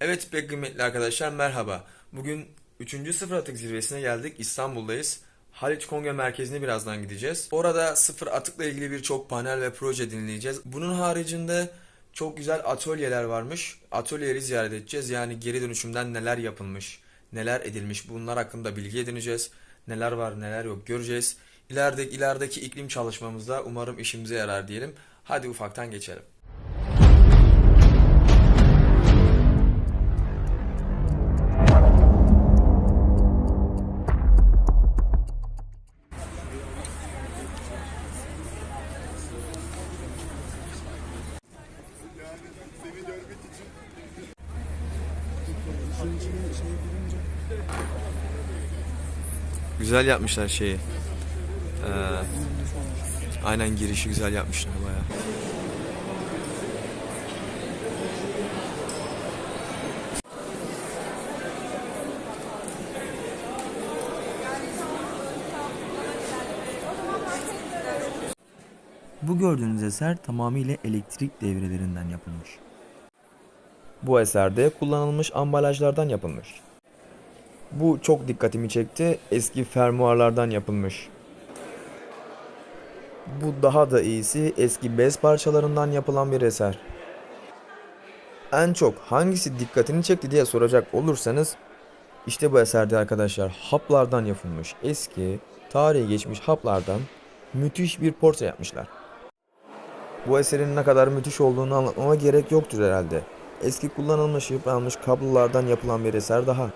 Evet pek kıymetli arkadaşlar merhaba. Bugün 3. Sıfır Atık Zirvesi'ne geldik. İstanbul'dayız. Haliç Kongre Merkezi'ne birazdan gideceğiz. Orada sıfır atıkla ilgili birçok panel ve proje dinleyeceğiz. Bunun haricinde çok güzel atölyeler varmış. Atölyeleri ziyaret edeceğiz. Yani geri dönüşümden neler yapılmış, neler edilmiş bunlar hakkında bilgi edineceğiz. Neler var neler yok göreceğiz. İlerideki, ilerideki iklim çalışmamızda umarım işimize yarar diyelim. Hadi ufaktan geçelim. Güzel yapmışlar şeyi. Ee, aynen girişi güzel yapmışlar bayağı. Bu gördüğünüz eser tamamıyla elektrik devrelerinden yapılmış. Bu eserde kullanılmış ambalajlardan yapılmış. Bu çok dikkatimi çekti. Eski fermuarlardan yapılmış. Bu daha da iyisi eski bez parçalarından yapılan bir eser. En çok hangisi dikkatini çekti diye soracak olursanız işte bu eserde arkadaşlar haplardan yapılmış eski tarihi geçmiş haplardan müthiş bir portre yapmışlar. Bu eserin ne kadar müthiş olduğunu anlatmama gerek yoktur herhalde. Eski kullanılmış yıpranmış kablolardan yapılan bir eser daha.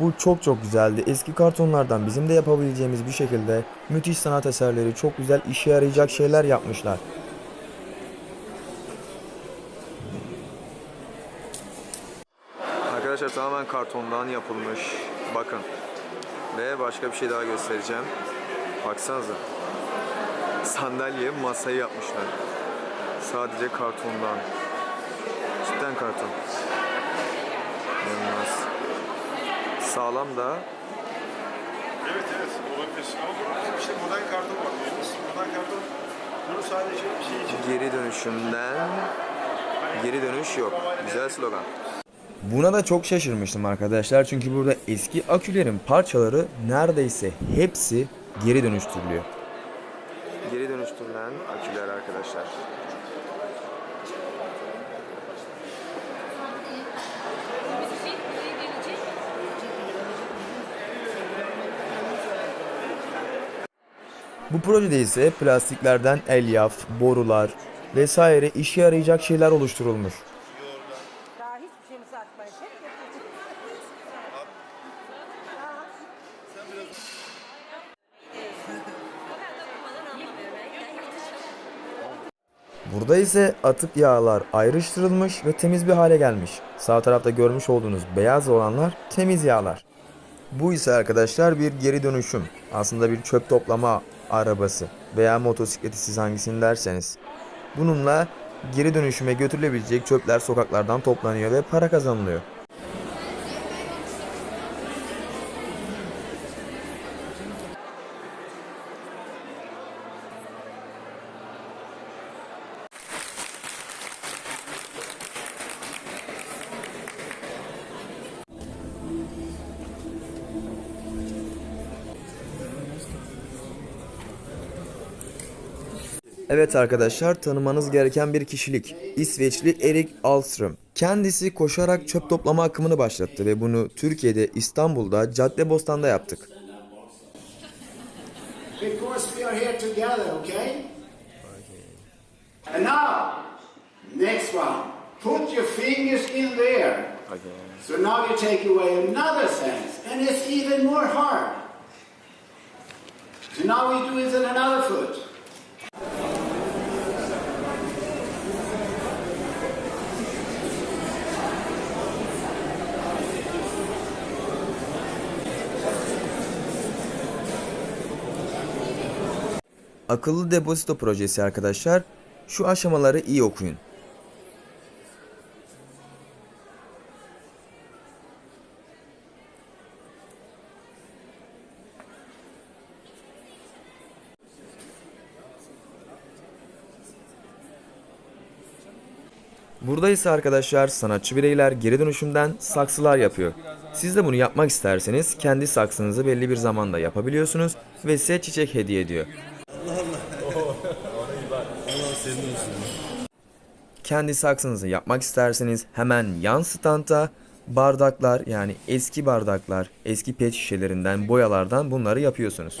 Bu çok çok güzeldi. Eski kartonlardan bizim de yapabileceğimiz bir şekilde müthiş sanat eserleri, çok güzel işe yarayacak şeyler yapmışlar. Arkadaşlar tamamen kartondan yapılmış. Bakın. Ve başka bir şey daha göstereceğim. Baksanıza. Sandalye, masayı yapmışlar. Sadece kartondan. Cidden karton. İnanılmaz. Sağlam da. Evet evet olabilir. Ama bu işte modern karton var. Modern karton bunu sadece bir şey için Geri dönüşümden geri dönüş yok. Güzel slogan. Buna da çok şaşırmıştım arkadaşlar. Çünkü burada eski akülerin parçaları neredeyse hepsi geri dönüştürülüyor. Geri dönüştürülen aküler arkadaşlar. Bu projede ise plastiklerden elyaf, borular vesaire işe yarayacak şeyler oluşturulmuş. Burada ise atık yağlar ayrıştırılmış ve temiz bir hale gelmiş. Sağ tarafta görmüş olduğunuz beyaz olanlar temiz yağlar. Bu ise arkadaşlar bir geri dönüşüm. Aslında bir çöp toplama arabası veya motosikleti siz hangisini derseniz. Bununla geri dönüşüme götürülebilecek çöpler sokaklardan toplanıyor ve para kazanılıyor. Evet arkadaşlar tanımanız gereken bir kişilik. İsveçli Erik Alström. Kendisi koşarak çöp toplama akımını başlattı ve bunu Türkiye'de İstanbul'da Caddebostan'da yaptık. Because we are here together, okay? And now, next one. Put your fingers in there. So now you take away another sense, and it's even more hard. So now we do it in another foot. Akıllı depozito projesi arkadaşlar. Şu aşamaları iyi okuyun. Burada ise arkadaşlar sanatçı bireyler geri dönüşümden saksılar yapıyor. Siz de bunu yapmak isterseniz kendi saksınızı belli bir zamanda yapabiliyorsunuz ve size çiçek hediye ediyor. Kendi saksınızı yapmak isterseniz hemen yan standa bardaklar yani eski bardaklar, eski pet şişelerinden, boyalardan bunları yapıyorsunuz.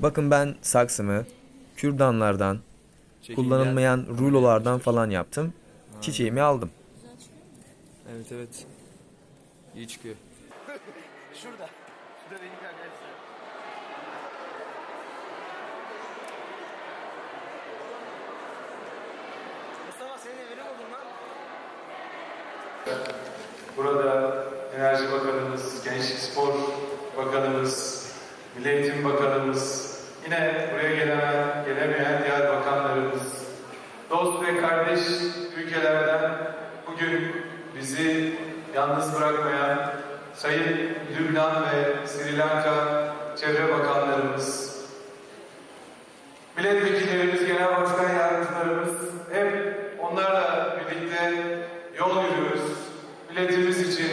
Bakın ben saksımı kürdanlardan, kullanılmayan rulolardan falan yaptım. Çiçeğimi aldım. Evet evet. İyi çıkıyor. Şurada. Şurada benim arkadaşlar. Burada Enerji Bakanımız, Gençlik Spor Bakanımız, Milli Eğitim Bakanımız, yine buraya gelemeyen, gelemeyen diğer bakanlarımız, dost ve kardeş ülkelerden bugün bizi yalnız bırakmayan Sayın Lübnan ve Sri Lanka Çevre Bakanlarımız, milletvekillerimiz, genel başkan yardımcılarımız hep onlarla birlikte yol yürüyoruz. Milletimiz için,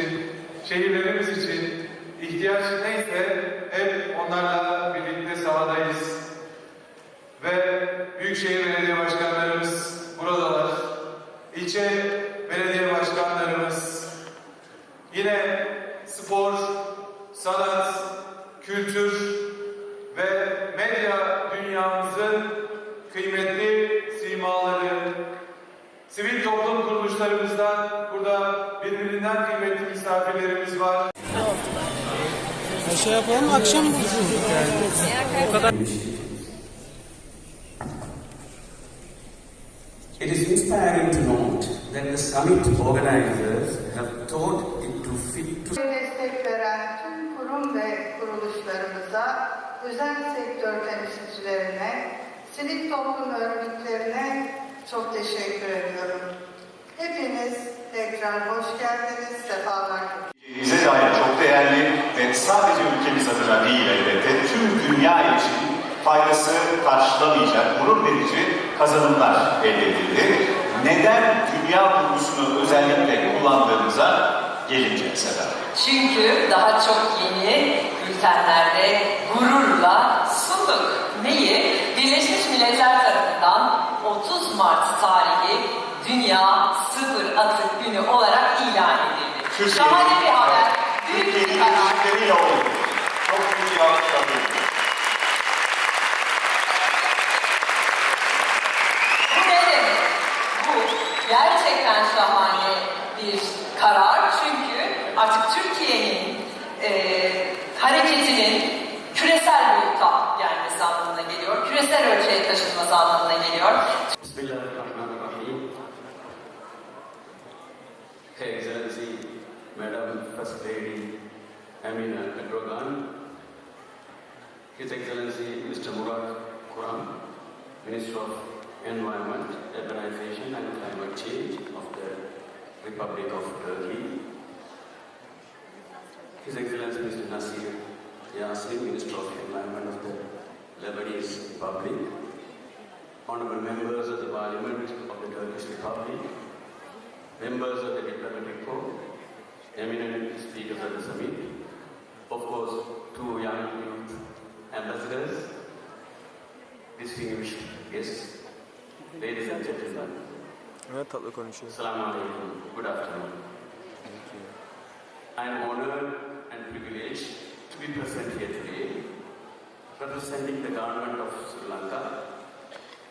şehirlerimiz için ihtiyaç neyse hep onlarla birlikte sahadayız. Ve Büyükşehir Belediye Başkanlarımız buradalar. İlçe belediye başkanlarımız, yine spor, sanat, kültür sivil toplum kuruluşlarımızdan burada birbirinden kıymetli misafirlerimiz var. Şey yapalım akşam It is inspiring to note that the summit organizers have thought it to fit to destek veren tüm kurum ve kuruluşlarımıza, özel sektör temsilcilerine, sivil toplum örgütlerine çok teşekkür ediyorum. Hepiniz tekrar hoş geldiniz, sefalar. Bize dair çok değerli ve sadece ülkemiz adına değil elbette tüm dünya için faydası karşılamayacak gurur verici kazanımlar elde edildi. Neden dünya kurgusunu özellikle kullandığımıza gelince Seda. Çünkü daha çok yeni bültenlerde gururla sunduk. Neyi? Birleşmiş Milletler tarafından 30 Mart tarihi Dünya Sıfır Atık Günü olarak ilan edildi. Şahane bir haber. Büyük bir karar. Çok büyük bir alkış alıyorum. Bu ne demek? Bu gerçekten şahane bir karar. Çünkü artık Türkiye'nin e, hareketinin Küresel ölçüye taşınması anlamına geliyor. Bismillahirrahmanirrahim. Her Excellency, Madam First Lady Amina Erdogan, His Excellency Mr. Murat Kuram, Minister of Environment, Urbanization and Climate Change of the Republic of Turkey, His Excellency Mr. Nasir Yasin, Minister of Environment of the Lebanese Republic, honorable members of the Parliament of the Turkish Republic, members of the diplomatic corps, eminent speakers of the summit, of course, two young youth ambassadors, distinguished guests, ladies and gentlemen, Evet tatlı konuşuyor. Assalamu alaikum, good afternoon. I am honored and privileged to be present here today, representing the government of Sri Lanka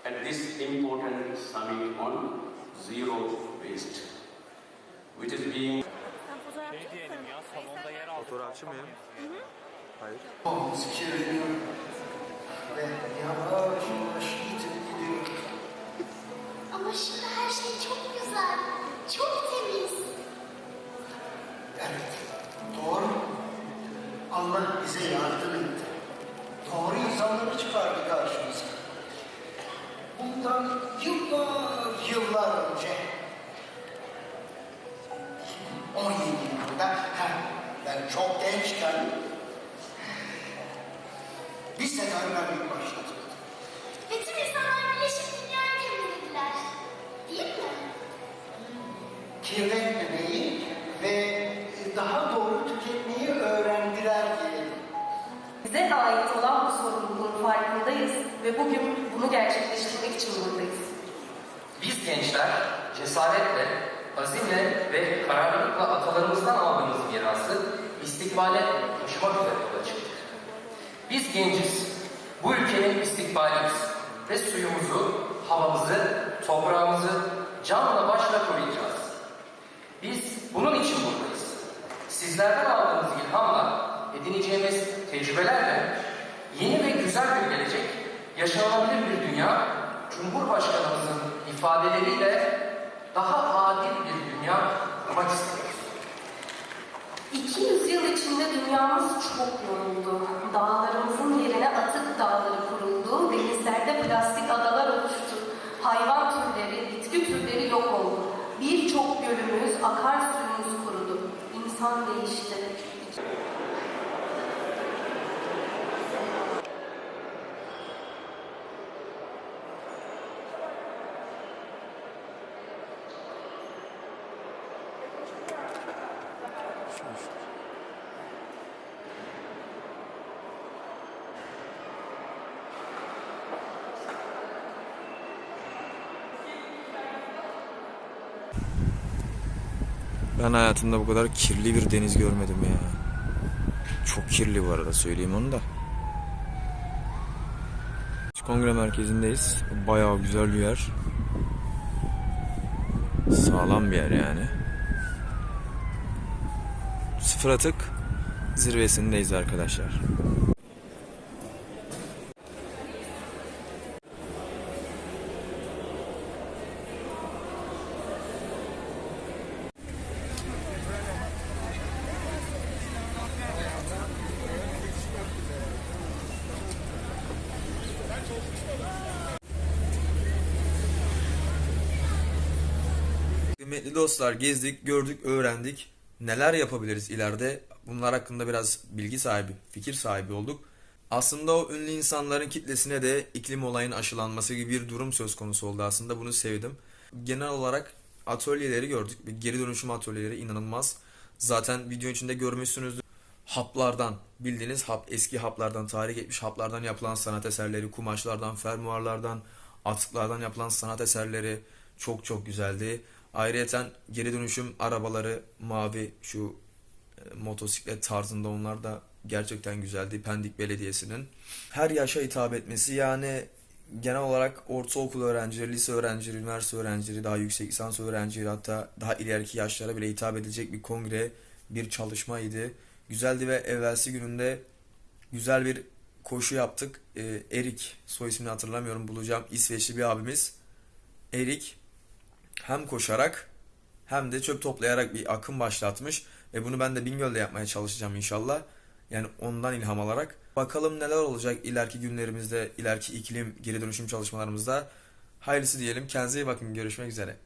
at this important summit on zero waste, which is being Fotoğrafçı mıyım? Hayır. Ama şimdi her şey çok güzel, çok temiz. Evet, doğru. Allah bize yardım etti. Doğru insanları çıkardı karşımıza. Bundan yıllar yıllar önce 17 yılında heh, ben çok gençken bir seferberlik başladı. Bütün insanlar birleşip dünyayı temizlediler. Değil mi? Kirli ve bugün bunu gerçekleştirmek için buradayız. Biz gençler cesaretle, azimle ve kararlılıkla atalarımızdan aldığımız mirası istikbale taşımak üzere yola çıktık. Biz genciz, bu ülkenin istikbaliyiz ve suyumuzu, havamızı, toprağımızı canla başla koruyacağız. Biz bunun için buradayız. Sizlerden aldığımız ilhamla, edineceğimiz tecrübelerle yeni ve güzel bir yaşanabilir bir dünya, Cumhurbaşkanımızın ifadeleriyle daha adil bir dünya kurmak istiyoruz. 200 yıl içinde dünyamız çok yoruldu. Dağlarımızın yerine atık dağları kuruldu. Denizlerde plastik adalar oluştu. Hayvan türleri, bitki türleri yok oldu. Birçok gölümüz, akarsuyumuz kurudu. İnsan değişti. Ben hayatımda bu kadar kirli bir deniz görmedim ya. Çok kirli bu arada söyleyeyim onu da. Kongre merkezindeyiz. Bayağı güzel bir yer. Sağlam bir yer yani. Sıfır atık zirvesindeyiz arkadaşlar. Kıymetli dostlar gezdik, gördük, öğrendik. Neler yapabiliriz ileride? Bunlar hakkında biraz bilgi sahibi, fikir sahibi olduk. Aslında o ünlü insanların kitlesine de iklim olayın aşılanması gibi bir durum söz konusu oldu aslında. Bunu sevdim. Genel olarak atölyeleri gördük. Geri dönüşüm atölyeleri inanılmaz. Zaten video içinde görmüşsünüzdür. Haplardan, bildiğiniz hap, eski haplardan, tarih geçmiş haplardan yapılan sanat eserleri, kumaşlardan, fermuarlardan, atıklardan yapılan sanat eserleri çok çok güzeldi. Ayrıyeten geri dönüşüm arabaları mavi şu e, motosiklet tarzında onlar da gerçekten güzeldi Pendik Belediyesi'nin. Her yaşa hitap etmesi yani genel olarak ortaokul öğrencileri, lise öğrencileri, üniversite öğrencileri, daha yüksek lisans öğrencileri hatta daha ileriki yaşlara bile hitap edecek bir kongre, bir çalışmaydı. Güzeldi ve evvelsi gününde güzel bir koşu yaptık. Ee, Erik, soy ismini hatırlamıyorum bulacağım. İsveçli bir abimiz. Erik hem koşarak hem de çöp toplayarak bir akım başlatmış. Ve bunu ben de Bingöl'de yapmaya çalışacağım inşallah. Yani ondan ilham alarak. Bakalım neler olacak ileriki günlerimizde, ileriki iklim geri dönüşüm çalışmalarımızda. Hayırlısı diyelim. Kendinize iyi bakın. Görüşmek üzere.